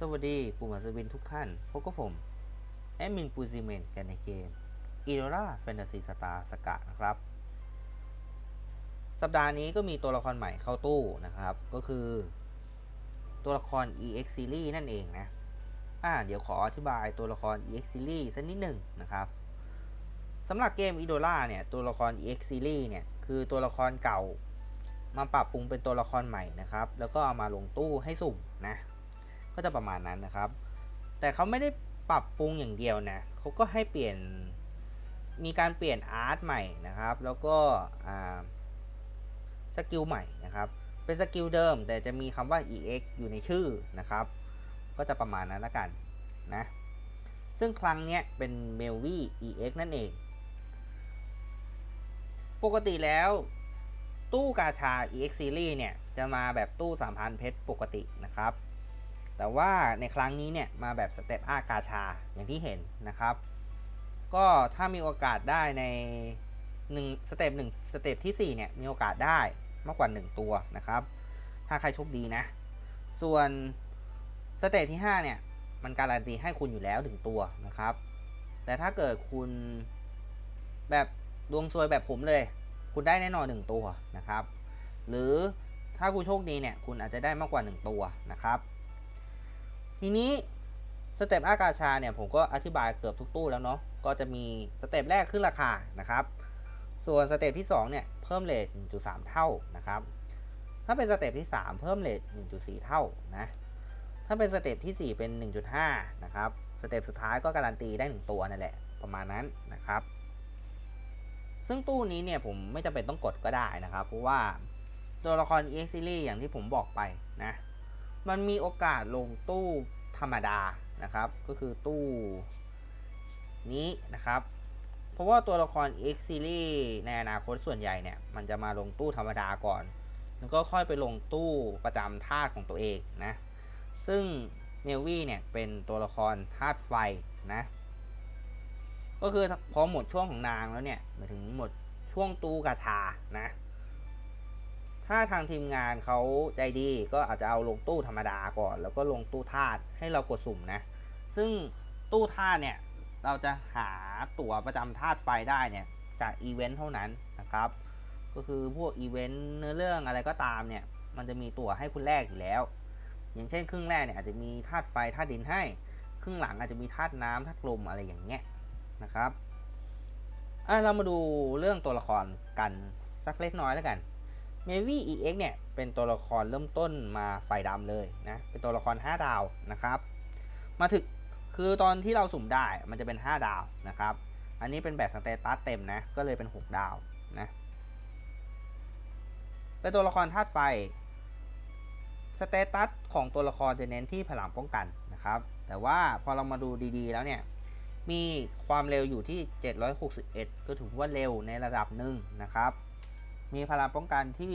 สวัสดีกลุ่มอัศวินทุกท่านพบกับผม แอดมินปูซิเมนกันในเกม e r a Fantasy Star สกะนะครับ สัปดาห์นี้ก็มีตัวละครใหม่เข้าตู้นะครับ ก็คือ ตัวละคร EX Series นั่นเองนะ อ่า เดี๋ยวขออธิบายตัวละคร EX Series สักนิดหนึ่งนะครับสำหรับเกม e d o l a เนี่ย ตัวละคร EX Series เนี่ย คือตัวละครเก่า มาปรับปรุงเป็นตัวละครใหม่นะครับ แล้วก็เอามาลงตู้ให้สุ่มนะ ก็จะประมาณนั้นนะครับ แต่เขาไม่ได้ปรับปรุงอย่างเดียวนะเขาก็ให้เปลี่ยนมีการเปลี่ยนอาร์ตใหม่นะครับ แล้วก็สกิลใหม่นะครับ เป็นสกิลเดิม แต่จะมีคำว่า ex อยู่ในชื่อนะครับ ก็จะประมาณนั้นละกันนะซึ่งครั้งนี้เป็น m e l v i ex นั่นเอง ปกติแล้วตู้กาชา ex series เนี่ย จะมาแบบตู้ 3,000 เพชรปกตินะครับ แต่ว่าในครั้งนี้เนี่ยมาแบบสเต็ปอากาชาอย่างที่เห็นนะครับ ก็ถ้ามีโอกาสได้ใน1สเต็ป1สเต็ปที่4เนี่ยมีโอกาสได้มากกว่า 1 ตัวนะครับ ถ้าใครโชคดีนะ ส่วนสเต็ปที่5เนี่ยมันการันตีให้คุณอยู่แล้ว1ตัวนะครับ แต่ถ้าเกิดคุณแบบดวงซวยแบบผมเลย คุณได้แน่นอน1ตัวนะครับ หรือถ้าคุณโชคดีเนี่ยคุณอาจจะได้มากกว่า 1 ตัวนะครับ ทีนี้สเต็ปอากาชาเนี่ยผมก็อธิบายเกือบทุกตู้แล้วเนาะก็จะมีสเต็ปแรกขึ้นราคานะครับ ส่วนสเต็ปที่2เนี่ยเพิ่มเลท1.3 เท่านะครับ ถ้าเป็นสเต็ปที่ 3 เพิ่มเลท1.4 เท่านะถ้าเป็นสเต็ปที่ 4 เป็น 1.5 นะครับ สเต็ปสุดท้ายก็การันตีได้ 1 ตัวนั่นแหละ ประมาณนั้นนะครับ ซึ่งตู้นี้เนี่ยผมไม่จำเป็นต้องกดก็ได้นะครับ เพราะว่าตัวละคร EX Series อย่างที่ผมบอกไปนะ มันมีโอกาสลงตู้ธรรมดานะครับ ก็คือตู้นี้นะครับ เพราะว่าตัวละคร X Series ในอนาคตส่วนใหญ่เนี่ย มันจะมาลงตู้ธรรมดาก่อน แล้วก็ค่อยไปลงตู้ประจำธาตุของตัวเองนะ ซึ่งเมลวี่เนี่ย เป็นตัวละครธาตุไฟนะ ก็คือพอหมดช่วงของนางแล้วเนี่ยมาถึงหมดช่วงตู้กาชานะ ถ้าทางทีมงานเขาใจดีก็อาจจะเอาลงตู้ธรรมดาก่อน แล้วก็ลงตู้ธาตุให้เรากดสุ่มนะ ซึ่งตู้ธาตุเนี่ย เราจะหาตั๋วประจำธาตุไฟได้เนี่ยจากอีเวนต์เท่านั้นนะครับ ก็คือพวกอีเวนต์เนื้อเรื่องอะไรก็ตามเนี่ย มันจะมีตั๋วให้คุณแรกอยู่แล้ว อย่างเช่นครึ่งแรกเนี่ยอาจจะมีธาตุไฟธาตุดินให้ ครึ่งหลังอาจจะมีธาตุน้ำธาตุลมอะไรอย่างเงี้ยนะครับอะเรามาดูเรื่องตัวละครกันสักเล็กน้อยแล้วกัน เมวี่ EX เนี่ย เป็นตัวละครเริ่มต้นมาไฟดำเลยนะ เป็นตัวละคร 5 ดาวนะครับ มาถึงคือตอนที่เราสุ่มได้มันจะเป็น 5 ดาวนะครับ อันนี้เป็นแบบสเตตัสเต็มนะ ก็เลยเป็น 6 ดาวนะ เป็นตัวละครธาตุไฟ สเตตัสของตัวละครจะเน้นที่พลังป้องกันนะครับ แต่ว่าพอเรามาดูดีๆแล้วเนี่ย มีความเร็วอยู่ที่ 761 ก็ถือว่าเร็วในระดับหนึ่งนะครับ มีพลังป้องกันที่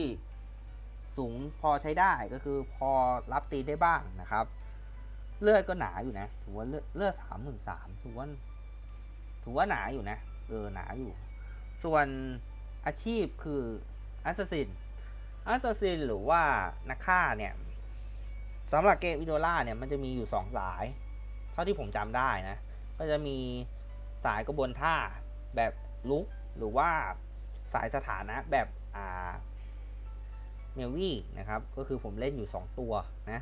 สูงพอใช้ได้ก็คือพอรับตีได้บ้างนะครับ เลือดก็หนาอยู่นะ ถือว่าเลือดเลือดสามหมื่นสามถือว่าถือว่าหนาอยู่นะ เออหนาอยู่ ส่วนอาชีพคืออัสซินอัสซินหรือว่านักฆ่าเนี่ยสำหรับเกมอิโดล่าเนี่ยมันจะมีอยู่สองสาย เท่าที่ผมจำได้นะ ก็จะมีสายกระบวนท่าแบบลุกหรือว่าสายสถานะแบบ เมลวี่นะครับ ก็คือผมเล่นอยู่ 2 ตัวนะ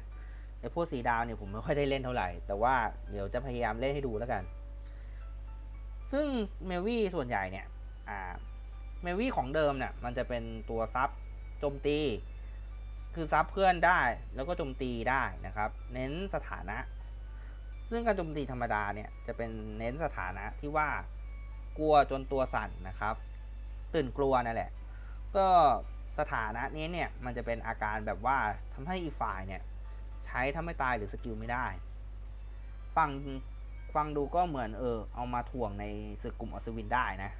ไอพวกสีดาวเนี่ยผมไม่ค่อยได้เล่นเท่าไหร่ แต่ว่าเดี๋ยวจะพยายามเล่นให้ดูแล้วกัน ซึ่งเมลวี่ส่วนใหญ่เนี่ยเมลวี่ของเดิมเนี่ยมันจะเป็นตัวซับโจมตี คือซับเพื่อนได้แล้วก็โจมตีได้นะครับ เน้นสถานะ ซึ่งการโจมตีธรรมดาเนี่ยจะเป็นเน้นสถานะที่ว่ากลัวจนตัวสั่นนะครับ ตื่นกลัวนั่นแหละ ก็สถานะนี้เนี่ยมันจะเป็นอาการแบบว่าทำให้อีฝ่ายเนี่ยใช้ทำให้ตายหรือสกิลไม่ได้ ฟังฟังดูก็เหมือนเออเอามาถ่วงในศึกกลุ่มอัศวินได้นะ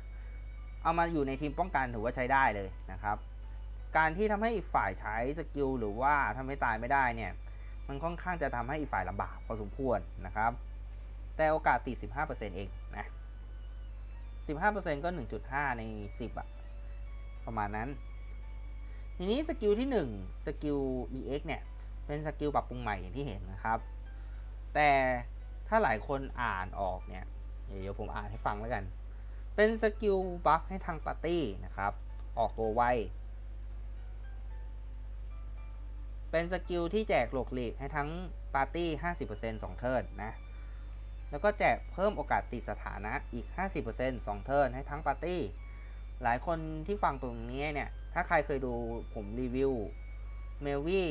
เอามาอยู่ในทีมป้องกันถือว่าใช้ได้เลยนะครับ การที่ทำให้อีกฝ่ายใช้สกิลหรือว่าทำให้ตายไม่ได้เนี่ยมันค่อนข้างจะทำให้อีกฝ่ายลำบากพอสมควรนะครับ แต่โอกาสติด 15%เองนะ 15%ก็ 1.5 ใน 10อะ ประมาณนั้น ทีนี้สกิลที่1สกิล EX เนี่ย เป็นสกิลปรับปรุงใหม่อย่างที่เห็นนะครับ แต่ถ้าหลายคนอ่านออกเนี่ย เดี๋ยวผมอ่านให้ฟังแล้วกัน เป็นสกิลบัฟให้ทางปาร์ตี้นะครับ ออกตัวไว เป็นสกิลที่แจกโหลกหลีกให้ทั้งปาร์ตี้ 50% 2 เทิร์นนะ แล้วก็แจกเพิ่มโอกาสติดสถานะอีก 50% 2 เทิร์นให้ทั้งปาร์ตี้ หลายคนที่ฟังตรงนี้เนี่ย ถ้าใครเคยดูผมรีวิวเมลวี่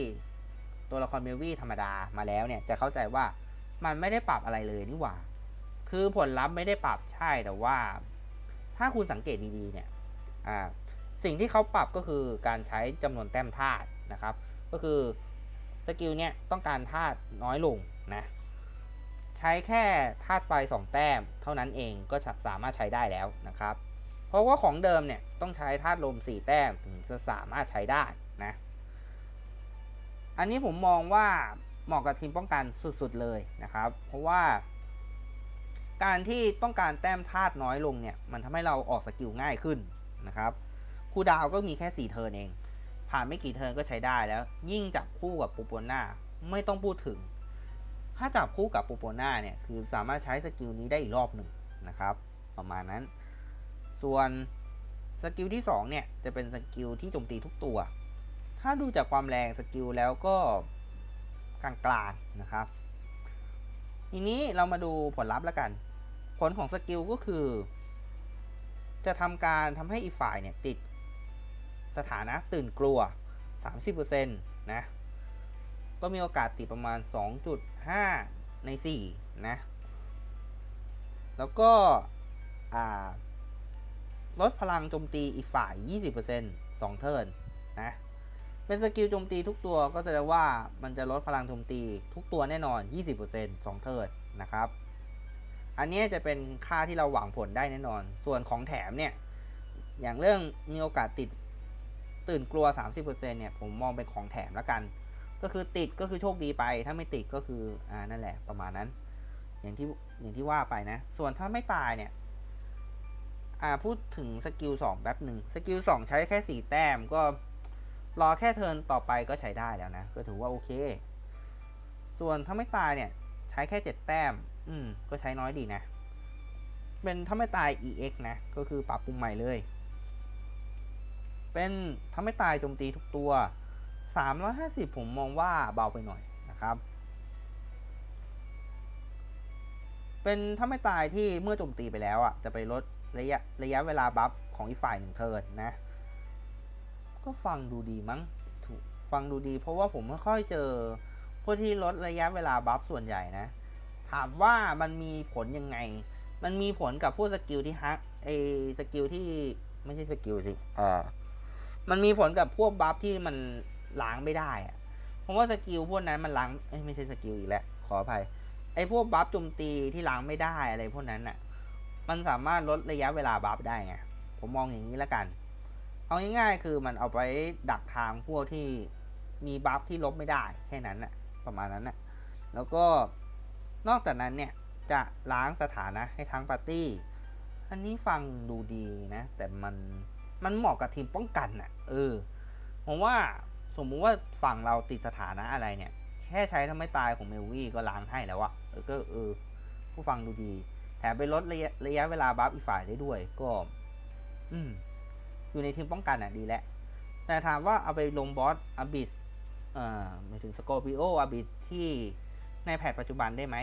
ตัวละครเมลวี่ธรรมดามาแล้วเนี่ย จะเข้าใจว่ามันไม่ได้ปรับอะไรเลยนี่หว่า คือผลลัพธ์ไม่ได้ปรับใช่แต่ว่า ถ้าคุณสังเกตดีๆ เนี่ย อ่า สิ่งที่เขาปรับก็คือการใช้จำนวนแต้มธาตุนะครับ ก็คือสกิลเนี่ยต้องการธาตุน้อยลงนะ ใช้แค่ธาตุไฟ 2 แต้ม เท่านั้นเองก็สามารถใช้ได้แล้วนะครับ เพราะว่าของเดิมเนี่ยต้องใช้ธาตุลม 4 แต้มถึงจะสามารถใช้ได้นะ อันนี้ผมมองว่าเหมาะกับทีมป้องกันสุดๆเลยนะครับ เพราะว่า การที่ต้องการแต้มธาตุน้อยลงเนี่ยมันทำให้เราออกสกิลง่ายขึ้นนะครับคูลดาวก็มีแค่ 4 เทิร์นเอง ผ่านไม่กี่เทิร์นก็ใช้ได้แล้ว ยิ่งจับคู่กับปูโปน่าไม่ต้องพูดถึง ถ้าจับคู่กับปูโปน่าเนี่ยคือสามารถใช้สกิลนี้ได้อีกรอบหนึ่งนะครับ ประมาณนั้น ส่วนสกิลที่ 2 เนี่ย จะเป็นสกิลที่โจมตีทุกตัว ถ้าดูจากความแรงสกิลแล้วก็กลางๆนะครับ ทีนี้เรามาดูผลลัพธ์แล้วกัน ผลของสกิลก็คือ จะทำการทำให้อีกฝ่ายเนี่ยติดสถานะตื่นกลัว 30%นะ ก็มีโอกาสติดประมาณ 2.5 ใน 4 นะ แล้วก็ อ่า ลดพลังโจมตีอีกฝ่าย 20% 2 เทิร์นนะ เป็นสกิลโจมตีทุกตัวก็แสดงว่ามันจะลดพลังโจมตีทุกตัวแน่นอน 20% 2 เทิร์นนะครับ อันนี้จะเป็นค่าที่เราหวังผลได้แน่นอน ส่วนของแถมเนี่ย อย่างเรื่องมีโอกาสติดตื่นกลัว 30%เนี่ย ผมมองเป็นของแถมแล้วกัน ก็คือติดก็คือโชคดีไป ถ้าไม่ติดก็คือ อ่า นั่นแหละ ประมาณนั้น อย่างที่ อย่างที่ว่าไปนะ ส่วนถ้าไม่ตายเนี่ย อ่าพูดถึงสกิล2แป๊บหนึ่งสกิล2ใช้แค่4แต้มก็รอแค่เทิร์นต่อไปก็ใช้ได้แล้วนะ ก็ถือว่าโอเค ส่วนถ้าไม่ตายเนี่ย ใช้แค่7แต้ม อืม ก็ใช้น้อยดีนะ เป็นถ้าไม่ตาย EX นะ ก็คือปรับปรุงใหม่เลย เป็นถ้าไม่ตายโจมตีทุกตัว350 ผมมองว่าเบาไปหน่อยนะครับ เป็นถ้าไม่ตายที่เมื่อโจมตีไปแล้วอะ จะไปลด ระยะระยะเวลาบัฟของอีกฝ่ายหนึ่งเทิร์นนะ ก็ฟังดูดีมั้งถูกฟังดูดี เพราะว่าผมไม่ค่อยเจอพวกที่ลดระยะเวลาบัฟส่วนใหญ่นะ ถามว่ามันมีผลยังไง มันมีผลกับพวกสกิลที่ฮักไอสกิลที่ไม่ใช่สกิลสิอ่ามันมีผลกับพวกบัฟที่มันล้างไม่ได้อะเพราะว่าสกิลพวกนั้นมันล้างไม่ใช่สกิลอีกแล้วขออภัยไอพวกบัฟโจมตีที่ล้างไม่ได้อะไรพวกนั้นอะ มันสามารถลดระยะเวลาบัฟได้ไง ผมมองอย่างนี้แล้วกัน เอาง่ายๆคือมันเอาไปดักทางพวกที่มีบัฟที่ลบไม่ได้แค่นั้นน่ะประมาณนั้นน่ะแล้วก็นอกจากนั้นเนี่ย จะล้างสถานะให้ทั้งปาร์ตี้ อันนี้ฟังดูดีนะ แต่มันมันเหมาะกับทีมป้องกันน่ะ เออ ผมว่าสมมุติว่าฝั่งเราติดสถานะอะไรเนี่ย แค่ใช้ทำไม่ตายของเมลวี่ก็ล้างให้แล้วอะเออก็เออ ผู้ฟังดูดี แถมไปลดระยะระยะเวลาบัฟอีกฝ่ายได้ด้วย ก็ อืม อยู่ในทีมป้องกันอะดีแล้วแต่ถามว่าเอาไปลงบอสอาบิสเอ่อหมายถึงสกอร์ปิโออาบิสที่ในแพทปัจจุบันได้ไหม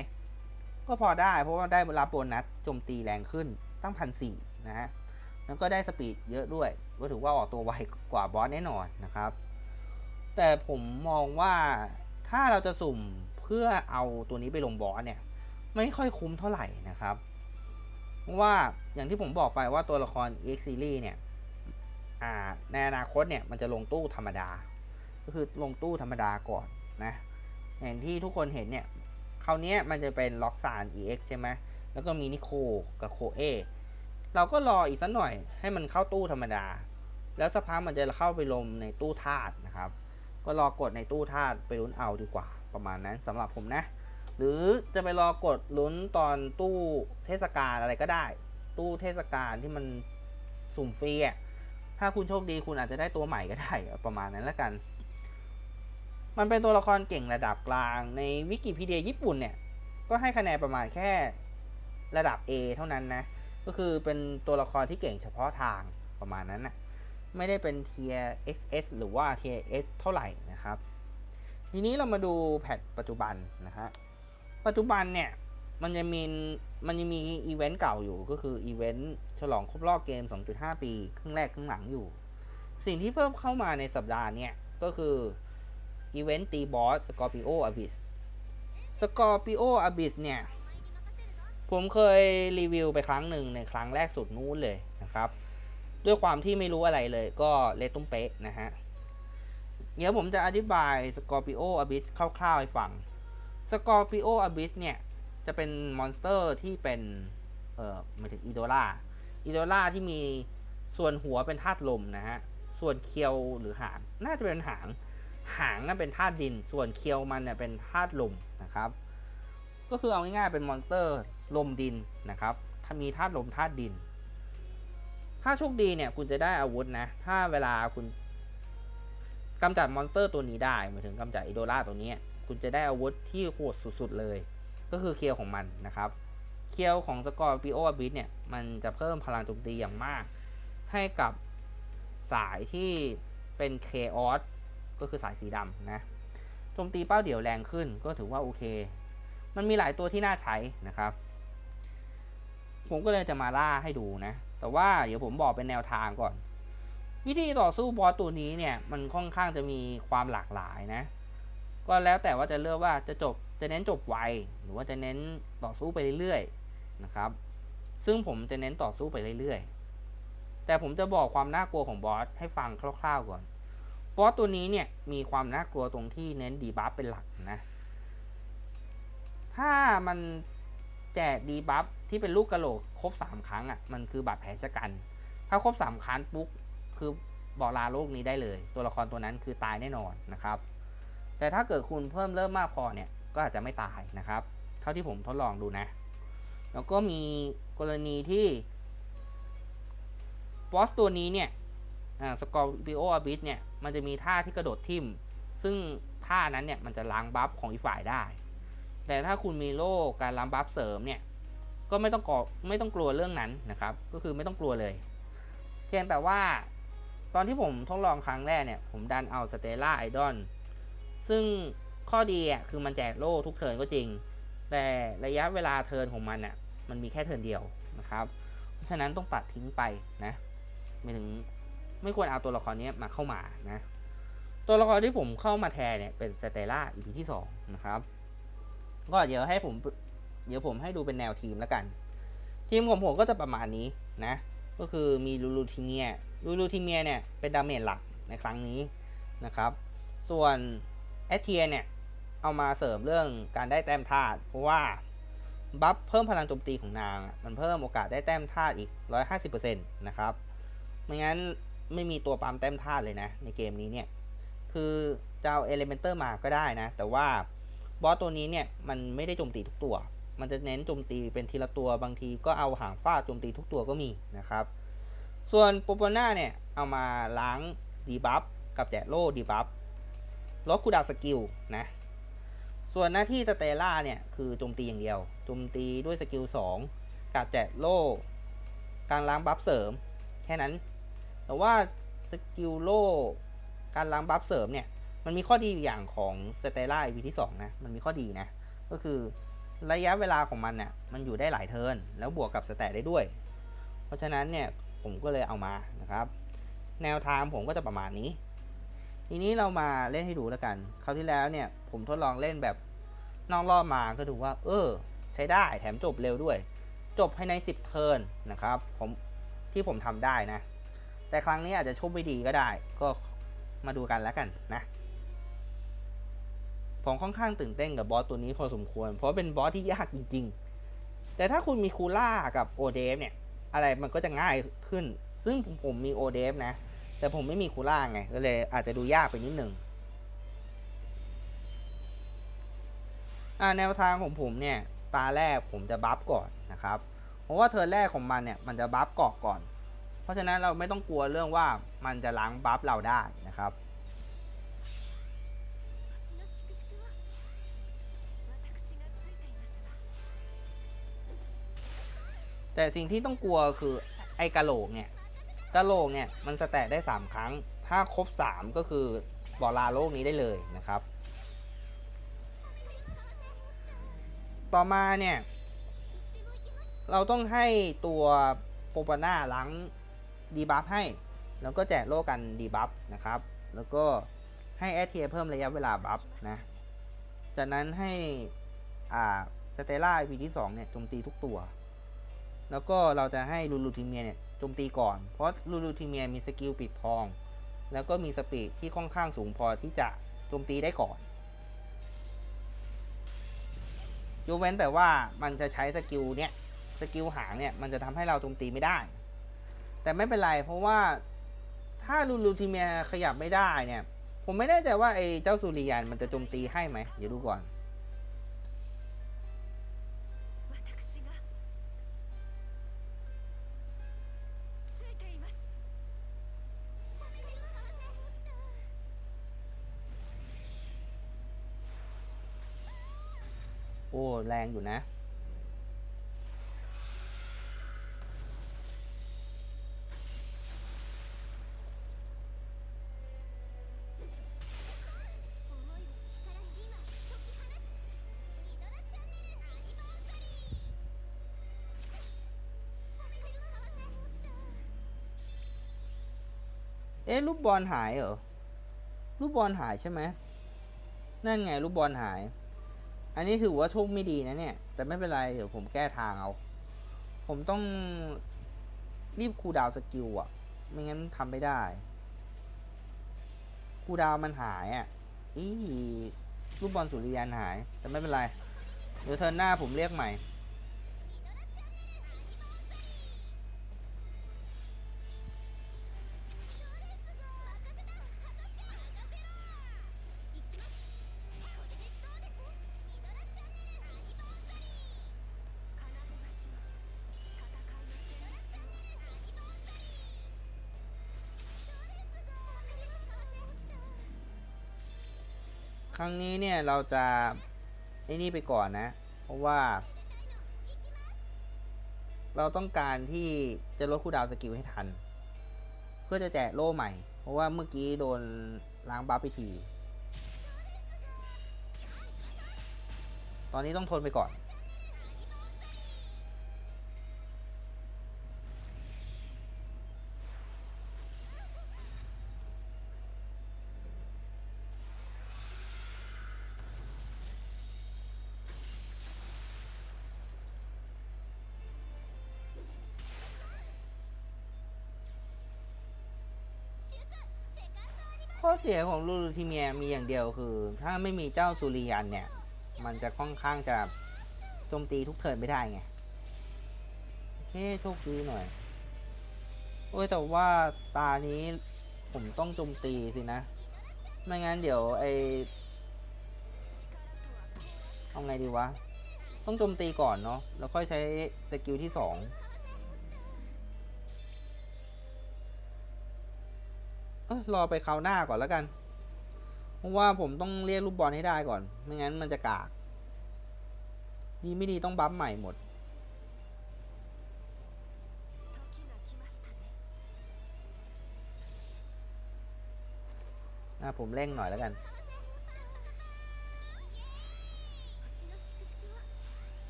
ก็พอได้เพราะว่าได้รับโบนัสโจมตีแรงขึ้นตั้งพันสี่นะฮะ แล้วก็ได้สปีดเยอะด้วย ก็ถือว่าออกตัวไวกว่าบอสแน่นอนนะครับ แต่ผมมองว่าถ้าเราจะสุ่มเพื่อเอาตัวนี้ไปลงบอสเนี่ย ไม่ค่อยคุ้มเท่าไหร่นะครับเพราะว่าอย่างที่ผมบอกไปว่าตัวละคร X Series เนี่ยอ่าในอนาคตเนี่ยมันจะลงตู้ธรรมดา ก็คือลงตู้ธรรมดาก่อนนะอย่างที่ทุกคนเห็นเนี่ยคราวนี้มันจะเป็นล็อกซาน EX ใช่ไหมแล้วก็มีนิโคกับโคเอเราก็รออีกสักหน่อยให้มันเข้าตู้ธรรมดา แล้วสักพักมันจะเข้าไปลงในตู้ธาตุนะครับ ก็รอกดในตู้ธาตุไปลุ้นเอาดีกว่าประมาณนั้นสำหรับผมนะ หรือจะไปรอกดลุ้นตอนตู้เทศกาลอะไรก็ได้ ตู้เทศกาลที่มันสุ่มฟรีอะถ้าคุณโชคดีคุณอาจจะได้ตัวใหม่ก็ได้ประมาณนั้นแล้วกัน มันเป็นตัวละครเก่งระดับกลางในวิกิพีเดียญี่ปุ่นเนี่ย ก็ให้คะแนนประมาณแค่ระดับ A เท่านั้นนะ ก็คือเป็นตัวละครที่เก่งเฉพาะทางประมาณนั้นนะไม่ได้เป็นเทีย XS หรือว่าเทีย S เท่าไหร่นะครับ ทีนี้เรามาดูแพทปัจจุบันนะฮะ ปัจจุบันเนี่ย มันยังมีมันยังมีอีเวนต์เก่าอยู่ก็คืออีเวนต์ฉลองครบรอบเกม 2.5 ปี ครึ่งแรกครึ่งหลังอยู่ สิ่งที่เพิ่มเข้ามาในสัปดาห์เนี่ยก็คืออีเวนต์ตีบอสสกอร์ปิโออ b บิสสกอร์ปิโออ b บิสเนี่ย ผมเคยรีวิวไปครั้งหนึ่งในครั้งแรกสุดนู้นเลยนะครับ ด้วยความที่ไม่รู้อะไรเลยก็เลตุ้มเป๊ะนะฮะ เดี๋ยวผมจะอธิบาย Scorpio Abyss คร่าวๆให้ฟัง Scorpio Abyss เนี่ย จะเป็นมอนสเตอร์ที่เป็น เอ่อหมายถึงอีโดล่าอีโดล่าที่มีส่วนหัวเป็นธาตุลมนะฮะ ส่วนเคียวหรือหาง น่าจะเป็นหาง หางน่ะเป็นธาตุดิน ส่วนเคียวมันเนี่ยเป็นธาตุลมนะครับ ก็คือเอาง่ายๆเป็นมอนสเตอร์ลมดินนะครับ ถ้ามีธาตุลมธาตุดิน ถ้าโชคดีเนี่ยคุณจะได้อาวุธนะ ถ้าเวลาคุณกำจัดมอนสเตอร์ตัวนี้ได้หมายถึงกำจัดอีโดล่าตัวนี้ คุณจะได้อาวุธที่โหดสุดๆเลย ก็คือเคียวของมันนะครับ เคียวของสกอร์ปิโอบิทเนี่ย มันจะเพิ่มพลังโจมตีอย่างมาก ให้กับสายที่เป็นเคออสก็คือสายสีดำนะโจมตีเป้าเดี่ยวแรงขึ้นก็ถือว่าโอเค มันมีหลายตัวที่น่าใช้นะครับ ผมก็เลยจะมาล่าให้ดูนะ แต่ว่าเดี๋ยวผมบอกเป็นแนวทางก่อน วิธีต่อสู้บอสตัวนี้เนี่ย มันค่อนข้างจะมีความหลากหลายนะ ก็แล้วแต่ว่าจะเลือกว่าจะจบจะเน้นจบไวหรือว่าจะเน้นต่อสู้ไปเรื่อยๆนะครับ ซึ่งผมจะเน้นต่อสู้ไปเรื่อยๆ แต่ผมจะบอกความน่ากลัวของบอสให้ฟังคร่าวๆก่อน บอสตัวนี้เนี่ยมีความน่ากลัวตรงที่เน้นดีบัฟเป็นหลักนะ ถ้ามันแจกดีบัฟที่เป็นลูกกระโหลกครบ 3 ครั้งอะ่ะมันคือบาดแผลชะกัน ถ้าครบ 3 ครั้งปุ๊บคือบอกลาโลกนี้ได้เลย ตัวละครตัวนั้นคือตายแน่นอนนะครับ แต่ถ้าเกิดคุณเพิ่มเริ่มมากพอเนี่ยก็อาจจะไม่ตายนะครับ เท่าที่ผมทดลองดูนะ แล้วก็มีกรณีที่บอสตัวนี้เนี่ยสกอร์ปิโออาบิสเนี่ยมันจะมีท่าที่กระโดดทิ่ม ซึ่งท่านั้นเนี่ยมันจะล้างบัฟของอีกฝ่ายได้ แต่ถ้าคุณมีโล่การล้างบัฟเสริมเนี่ยก็ไม่ต้องกไม่ต้องกลัวเรื่องนั้นนะครับ ก็คือไม่ต้องกลัวเลย เพียงแต่ว่าตอนที่ผมทดลองครั้งแรกเนี่ย ผมดันเอาสเตล่าไอดอล ซึ่งข้อดีอะคือมันแจกโล่ทุกเทิร์นก็จริง แต่ระยะเวลาเทิร์นของมันอะมันมีแค่เทิร์นเดียวนะครับ เพราะฉะนั้นต้องตัดทิ้งไปนะไม่ถึงไม่ควรเอาตัวละครนี้มาเข้ามานะตัวละครที่ผมเข้ามาแทนเนี่ยเป็นสเตล่าอีพีที่2นะครับก็เดี๋ยวให้ผมเดี๋ยวผมให้ดูเป็นแนวทีมแล้วกัน ทีมของผมก็จะประมาณนี้นะก็คือมีลูลูทิเมียลูลูทิเมียเนี่ยเป็นดาเมจหลักในครั้งนี้นะครับ ส่วน แอตเทียเนี่ย เอามาเสริมเรื่องการได้แต้มธาตุเพราะว่า บัฟเพิ่มพลังโจมตีของนาง มันเพิ่มโอกาสได้แต้มธาตุอีก 150%นะครับ ไม่งั้นไม่มีตัวปั๊มแต้มธาตุเลยนะ ในเกมนี้เนี่ย คือจะเอาเอเลเมนเตอร์มาก็ได้นะ แต่ว่าบอสตัวนี้เนี่ย มันไม่ได้โจมตีทุกตัว มันจะเน้นโจมตีเป็นทีละตัว บางทีก็เอาหางฟาดโจมตีทุกตัวก็มีนะครับ ส่วนโปโปนาเนี่ย เอามาล้างดีบัฟกับแจกโล่ดีบัฟ ลดคูดาวสกิลนะ ส่วนหน้าที่สเตล่าเนี่ย คือโจมตีอย่างเดียว โจมตีด้วยสกิล2กับแจกโล่การล้างบัฟเสริม แค่นั้น แต่ว่าสกิลโล่การล้างบัฟเสริมเนี่ย มันมีข้อดีอย่างของสเตล่าอีพีที่2นะ มันมีข้อดีนะ ก็คือระยะเวลาของมันเนี่ยมันอยู่ได้หลายเทิร์นแล้วบวกกับสแตทได้ด้วย เพราะฉะนั้นเนี่ยผมก็เลยเอามานะครับ แนวทางผมก็จะประมาณนี้ ทีนี้เรามาเล่นให้ดูแล้วกัน คราวที่แล้วเนี่ย ผมทดลองเล่นแบบนอกรอบมาก็ถือว่า เออ ใช้ได้แถมจบเร็วด้วย จบภายใน 10 เทิร์นนะครับผมที่ผมทำได้นะ แต่ครั้งนี้อาจจะโชคไม่ดีก็ได้ ก็มาดูกันแล้วกันนะ ผมค่อนข้างตื่นเต้นกับบอสตัวนี้พอสมควร เพราะเป็นบอสที่ยากจริง ๆ แต่ถ้าคุณมีคูล่ากับโอเดฟเนี่ย อะไรมันก็จะง่ายขึ้น ซึ่งผมมีโอเดฟนะ แต่ผมไม่มีคูล่าไง ก็เลยอาจจะดูยากไปนิดหนึ่งแนวทางของผมเนี่ยตาแรกผมจะบัฟก่อนนะครับ เพราะว่าเธอแรกของมันเนี่ยมันจะบัฟเกาะก่อน เพราะฉะนั้นเราไม่ต้องกลัวเรื่องว่ามันจะล้างบัฟเราได้นะครับแต่สิ่งที่ต้องกลัวคือไอ้กะโหลกเนี่ย กะโลกเนี่ยมันสแตทได้ 3 ครั้ง ถ้าครบ 3 ก็คือบอกลาโลกนี้ได้เลยนะครับ ต่อมาเนี่ย เราต้องให้ตัวโปปาน่าล้างดีบัฟให้ แล้วก็แจกโล่กันดีบัฟนะครับ แล้วก็ให้แอดเทียเพิ่มระยะเวลาบัฟนะ จากนั้นให้อ่าสเตล่าวีที่2เนี่ยโจมตีทุกตัว แล้วก็เราจะให้ลูลูทิเมียเนี่ย โจมตีก่อน เพราะลูลูทิเมียมีสกิลปิดทอง แล้วก็มีสปีดที่ค่อนข้างสูงพอที่จะโจมตีได้ก่อนยกเว้นแต่ว่ามันจะใช้สกิลเนี่ยสกิลหางเนี่ยมันจะทำให้เราโจมตีไม่ได้ แต่ไม่เป็นไรเพราะว่าถ้าลูลูทิเมียขยับไม่ได้เนี่ย ผมไม่แน่ใจว่าไอ้เจ้าสุริยันมันจะโจมตีให้ไหมเดี๋ยวดูก่อน อ้ แรงอยู่นะ เอ๊ะลูกบอลหายเหรอ ลูกบอลหายใช่ไหม นั่นไงลูกบอลหาย อันนี้ถือว่าโชคไม่ดีนะเนี่ย แต่ไม่เป็นไร เดี๋ยวผมแก้ทางเอา ผมต้องรีบคูดาวสกิลอะไม่งั้นทำไม่ได้ คูดาวมันหายอะอีลูกบอลสุริยันหาย แต่ไม่เป็นไร เดี๋ยวเทิร์นหน้าผมเรียกใหม่ รั้งนี้เนี่ยเราจะไอ้นี่ไปก่อนนะ เพราะว่า เราต้องการที่จะลดคู่ดาวสกิลให้ทัน เพื่อจะแจกโล่ใหม่ เพราะว่าเมื่อกี้โดนล้างบัฟไปที ตอนนี้ต้องทนไปก่อน ข้อเสียของลูลูทิเมียมีอย่างเดียวคือ ถ้าไม่มีเจ้าสุริยันเนี่ย มันจะค่อนข้างจะโจมตีทุกเทิร์นไม่ได้ไง โอเคโชคดีหน่อย โอ้ยแต่ว่าตานี้ผมต้องโจมตีสินะ ไม่งั้นเดี๋ยวไอเอาไงดีวะ ต้องโจมตีก่อนเนาะแล้วค่อยใช้สกิลที่สอง รอไปคราวหน้าก่อนแล้วกัน เพราะว่าผมต้องเรียกลูกบอลให้ได้ก่อน ไม่งั้นมันจะกาก ดีไม่ดีต้องบัฟใหม่หมด อะผมเร่งหน่อยแล้วกัน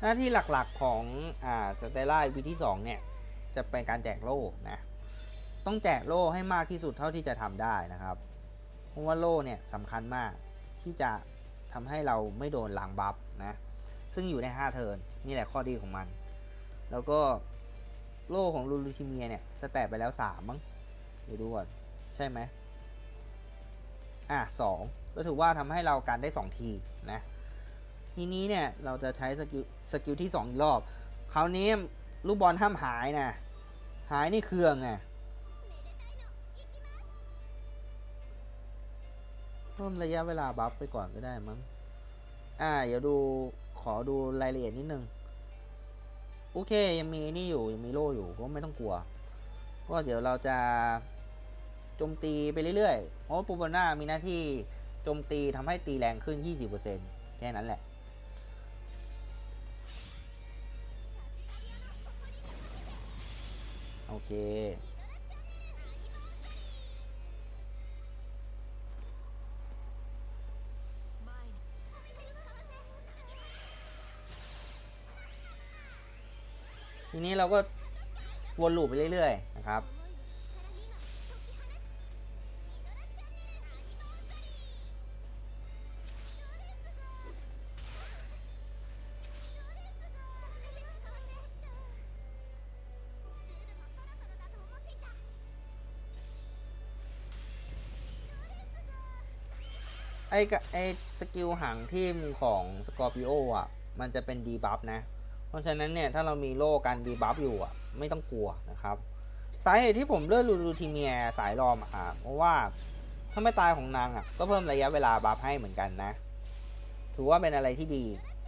หน้าที่หลักๆของอ่าสเตล่าวิธีที่ 2 เนี่ย จะเป็นการแจกโล่นะ ต้องแจกโล่ให้มากที่สุดเท่าที่จะทำได้นะครับ เพราะว่าโล่เนี่ยสำคัญมากที่จะทำให้เราไม่โดนล้างบัฟนะ ซึ่งอยู่ใน 5 เทิร์นนี่แหละข้อดีของมัน แล้วก็โล่ของลูลูทิเมียเนี่ยสแตทไปแล้ว 3 มั้งเดี๋ยวดูก่อน ใช่ไหมอะสองก็ถือว่าทำให้เราการได้ 2 ทีนะ ทีนี้เนี่ยเราจะใช้สกิลสกิลที่2อีกรอบ คราวนี้ลูกบอลห้ามหายนะ หายนี่เครื่องไง พิ่มระยะเวลาบัฟไปก่อนก็ได้มั้ง อ่า เดี๋ยวดู ขอดูรายละเอียดนิดนึง โอเค ยังมีนี่อยู่ ยังมีโล่อยู่ ก็ไม่ต้องกลัว ก็เดี๋ยวเราจะโจมตีไปเรื่อยๆ เพราะปูบาน่ามีหน้าที่โจมตีทำให้ตีแรงขึ้น 20%แค่นั้นแหละ โอเค ทีนี้เราก็วนลูปไปเรื่อยๆนะครับ ไอ้กะไอ้สกิลหางทิมของสกอร์ปิโออะ มันจะเป็นดีบัฟนะ เพราะฉะนั้นเนี่ยถ้าเรามีโล่กันดีบัฟอยู่อะไม่ต้องกลัวนะครับ สาเหตุที่ผมเลือกลูลูทีเมียสายรอมอะเพราะว่าถ้าไม่ตายของนางอะก็เพิ่มระยะเวลาบัฟให้เหมือนกันนะ ถือว่าเป็นอะไรที่ดี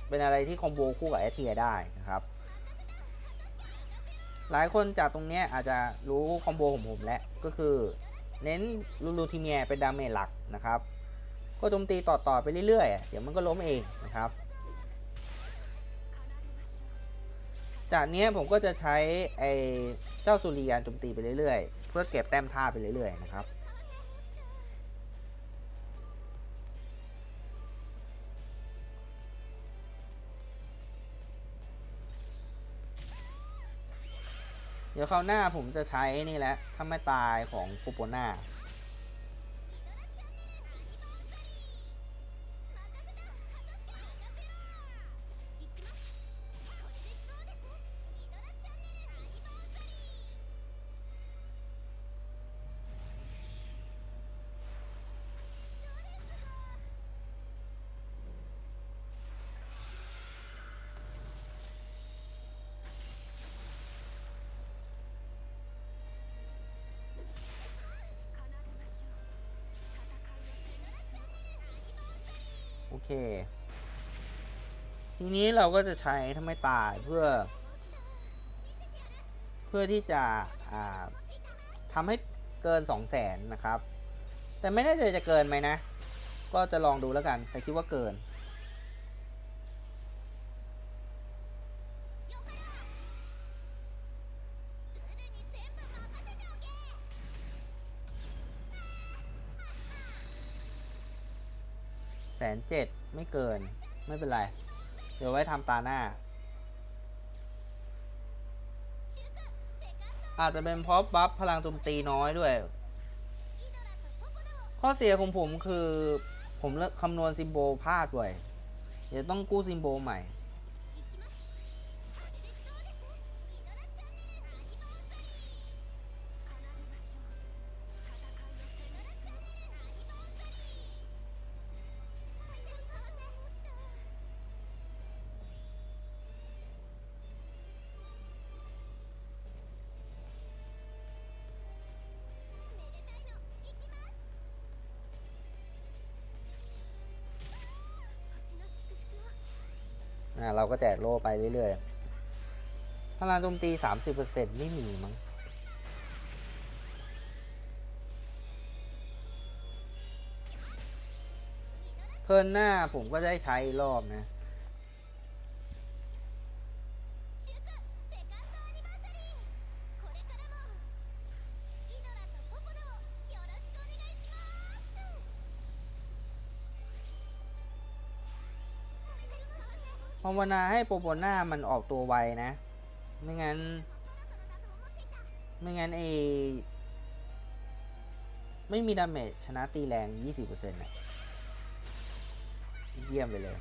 เป็นอะไรที่คอมโบคู่กับแอตเทียได้นะครับหลายคนจากตรงเนี้ยอาจจะรู้คอมโบของผมแล้วก็คือ เน้นลูลูทีเมียเป็นดาเมจหลักนะครับ ก็โจมตีต่อๆไปเรื่อยๆ เดี๋ยวมันก็ล้มเองนะครับ จากเนี้ยผมก็จะใช้ไอ้เจ้าสุริยานโจมตีไปเรื่อยๆ เพื่อเก็บแต้มท่าไปเรื่อยๆนะครับเดี๋ยวคราวหน้าผมจะใช้นี่แหละ ถ้าไม่ตายของโปโปนา เคทีนี้เราก็จะใช้ทำไมตายเพื่อ เพื่อที่จะทำให้เกิน 2 0 0แสนนะครับ แต่ไม่แน่ใจจะเกินไหมนะ ก็จะลองดูแล้วกัน แต่คิดว่าเกิน แสนเจ็ด ไม่เกิน ไม่เป็นไร เดี๋ยวไว้ทำตาหน้า อาจจะเป็นเพราะบัฟพลังโจมตีน้อยด้วย ข้อเสียของผมคือ ผมเลือกคำนวณซิมโบลพลาดบ่อยเดี๋ยวต้องกู้ซิมโบลใหม่ เราก็แจกโล่ไปเรื่อยๆพลังโจมตี 30%ไม่มีมั้งเทิร์นหน้าผมก็ได้ใช้รอบนะ ภาวนาให้โปโปน่ามันออกตัวไวนะ ไม่งั้น ไม่งั้นไอไม่มีดาเมจชนะตีแรง 20%นะเยี่ยมไปเลย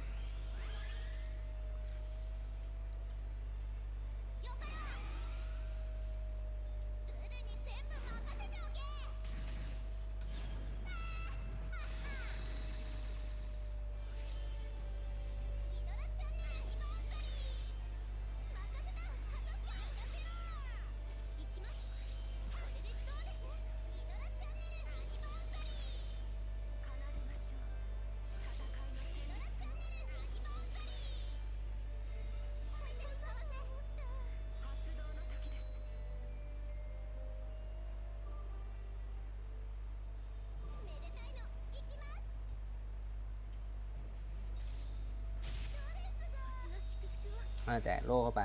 มาแจกโล่เข้าไป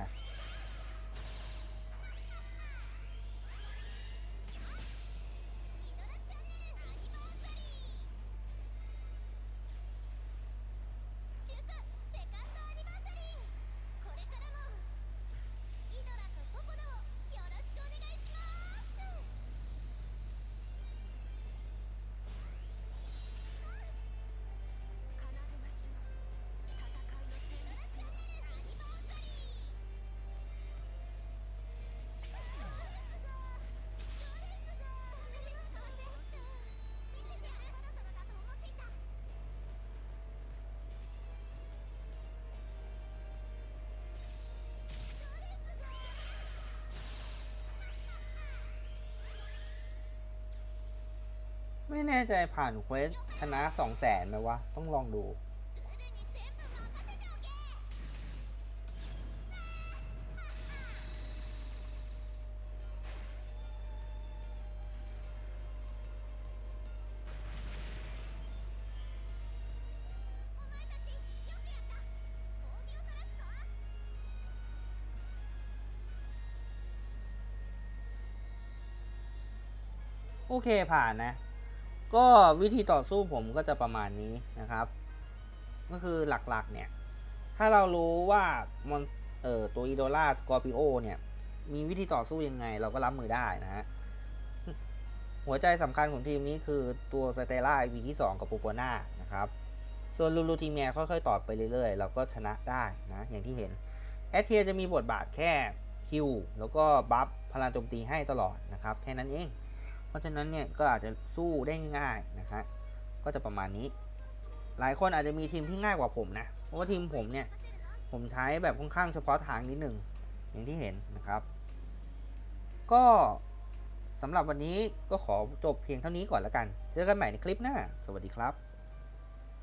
ไม่แน่ใจผ่านเควสชนะสองแสนไหมวะ ต้องลองดู โอเคผ่านนะ ก็วิธีต่อสู้ผมก็จะประมาณนี้นะครับ ก็คือหลักๆเนี่ย ถ้าเรารู้ว่ามอนเอ่อตัวอีโดล่าสกอร์ปิโอเนี่ย มีวิธีต่อสู้ยังไง เราก็รับมือได้นะฮะ หัวใจสำคัญของทีมนี้คือตัวสเตล่าวีที่ 2 กับปูโปนานะครับ ส่วนลูลูทีเมียค่อยๆ ต่อไปเรื่อยๆ เราก็ชนะได้นะ อย่างที่เห็น แอดเทียจะมีบทบาทแค่คิวแล้วก็บัฟพลังโจมตีให้ตลอดนะครับ แค่นั้นเอง ราะฉะนั้นเนี่ยก็อาจจะสู้ได้ง่ายนะฮะก็จะประมาณนี้ หลายคนอาจจะมีทีมที่ง่ายกว่าผมนะเพราะว่าทีมผมเนี่ยผมใช้แบบค่อนข้างเฉพาะทางนิดหนึ่งอย่างที่เห็นนะครับ ก็สำหรับวันนี้ก็ขอจบเพียงเท่านี้ก่อนแล้วกัน เจอกันใหม่ในคลิปหน้า สวัสดีครับ